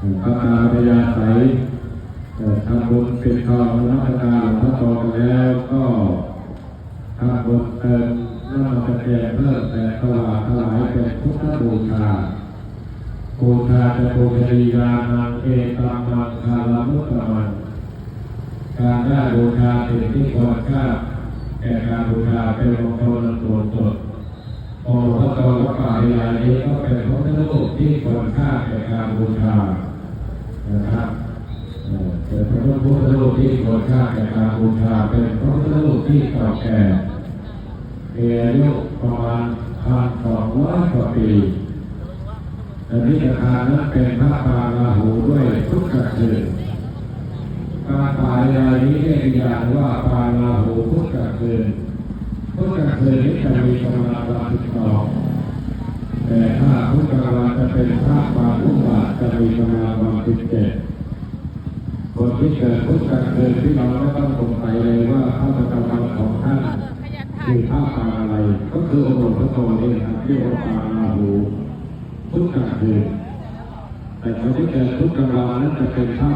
พระตาพยาใสทำบุญปิดทองรัตนาหลวงพ่อโตกันแล้วก็ทำบุญเติมน้ำมันตะเกียงเพิ่มแต่ถวายถวายเป็นพุทธบูชาบูชาจะบูชนียานังเอตัมมังคาลมุตตมังการได้บูชาสิ่งที่ควรค่าแก่การบูชาเป็นมงคลส่วนตนองค์พระโตพระป่าใหญ่ นี้ก็เป็นพระพุทธรูปที่ควรค่าแก่การบูชานะครับเป็นพระพุทธรูปที่ควรค่าแก่การบูชา เป็นพระพุทธรูปที่เก่าแก่มีอายุประมาณพันสองร้อยกว่าปีแต่ที่สำคัญนั้นเป็นพระปางราหูด้วยทุกกระคืนการตายรายนี้เรียกอย่างว่าปาราหูพุทธกลางคืนพุทธกลางคืนนี้จะมีกำลังวันสิบสอง พุทธกางวันจะเป็นพระบางอุบาทจะมีกำลังวันสิบเจ็ดคนที่เกิดพุทธกลางคืนที่เราไม่ต้องสงสัยเลยว่าพระประจำวันของท่านคือพระปางอะไร ก็คือองค์หลวงพ่อโตนี่ครับที่ว่าปาราหูพุทธกลางคืนแต่คนที่เกิดพุทธกางวันนั้นจะเป็นพระ